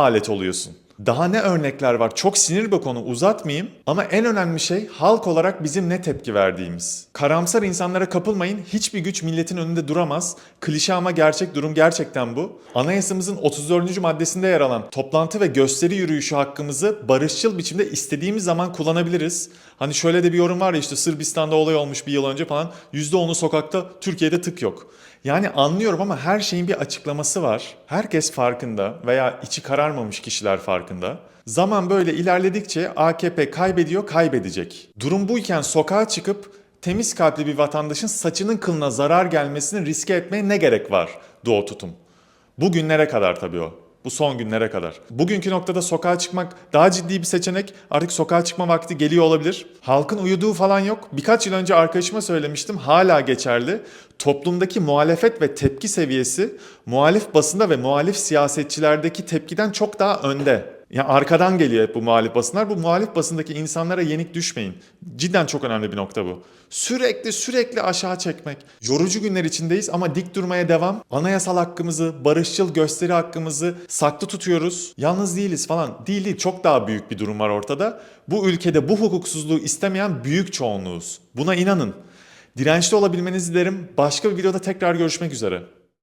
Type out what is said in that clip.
alet oluyorsun. Daha ne örnekler var? Çok sinir bir konu uzatmayayım ama en önemli şey halk olarak bizim ne tepki verdiğimiz. Karamsar insanlara kapılmayın. Hiçbir güç milletin önünde duramaz. Klişe ama gerçek durum gerçekten bu. Anayasamızın 34. maddesinde yer alan toplantı ve gösteri yürüyüşü hakkımızı barışçıl biçimde istediğimiz zaman kullanabiliriz. Hani şöyle de bir yorum var ya işte Sırbistan'da olay olmuş bir yıl önce falan. %10'u sokakta Türkiye'de tık yok. Yani anlıyorum ama her şeyin bir açıklaması var. Herkes farkında veya içi kararmamış kişiler farkında. Zaman böyle ilerledikçe AKP kaybediyor, kaybedecek. Durum buyken sokağa çıkıp temiz kalpli bir vatandaşın saçının kılına zarar gelmesini riske etmeye ne gerek var doğu tutum? Bu günlere kadar tabii o. Bu son günlere kadar. Bugünkü noktada sokağa çıkmak daha ciddi bir seçenek. Artık sokağa çıkma vakti geliyor olabilir. Halkın uyuduğu falan yok. Birkaç yıl önce arkadaşıma söylemiştim. Hala geçerli. Toplumdaki muhalefet ve tepki seviyesi muhalif basında ve muhalif siyasetçilerdeki tepkiden çok daha önde. Ya arkadan geliyor hep bu muhalif basınlar. Bu muhalif basındaki insanlara yenik düşmeyin. Cidden çok önemli bir nokta bu. Sürekli sürekli aşağı çekmek. Yorucu günler içindeyiz ama dik durmaya devam. Anayasal hakkımızı, barışçıl gösteri hakkımızı saklı tutuyoruz. Yalnız değiliz falan. Değil değil. Çok daha büyük bir durum var ortada. Bu ülkede bu hukuksuzluğu istemeyen büyük çoğunluğuz. Buna inanın. Dirençli olabilmenizi dilerim. Başka bir videoda tekrar görüşmek üzere.